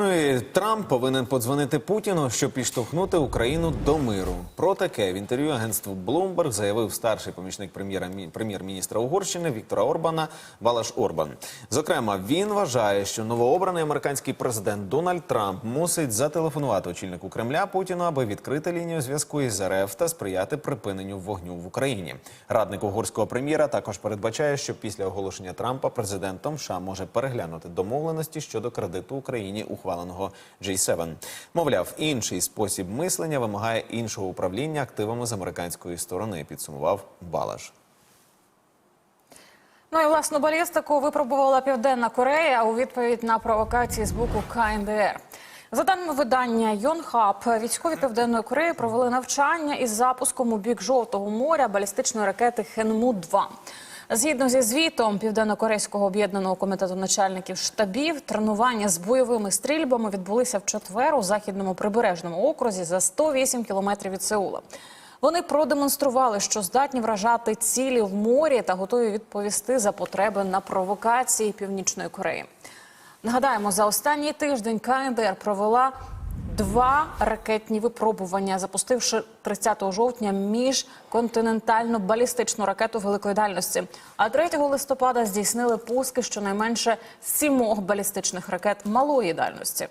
Ну і Трамп повинен подзвонити Путіну, щоб підштовхнути Україну до миру. Про таке в інтерв'ю агентству Bloomberg заявив старший помічник прем'єра прем'єр-міністра Угорщини Віктора Орбана Балаш Орбан. Зокрема, він вважає, що новообраний американський президент Дональд Трамп мусить зателефонувати очільнику Кремля Путіну, аби відкрити лінію зв'язку із РФ та сприяти припиненню вогню в Україні. Радник угорського прем'єра також передбачає, що після оголошення Трампа президентом США може переглянути домовленості щодо кредиту Україні, ухваленого G7. Мовляв, інший спосіб мислення вимагає іншого управління активами з американської сторони. Підсумував Балаш. Ну і власну балістику випробувала Південна Корея у відповідь на провокації з боку КНДР. За даними видання Йонхаб, військові Південної Кореї провели навчання із запуском у бік Жовтого моря балістичної ракети Хенму 2 Згідно зі звітом Південно-Корейського об'єднаного комітету начальників штабів, тренування з бойовими стрільбами відбулися в четвер у західному прибережному окрузі за 108 кілометрів від Сеула. Вони продемонстрували, що здатні вражати цілі в морі та готові відповісти за потреби на провокації Північної Кореї. Нагадаємо, за останній тиждень КНДР провела два ракетні випробування, запустивши 30 жовтня міжконтинентальну балістичну ракету великої дальності. А 3 листопада здійснили пуски щонайменше сімох балістичних ракет малої дальності.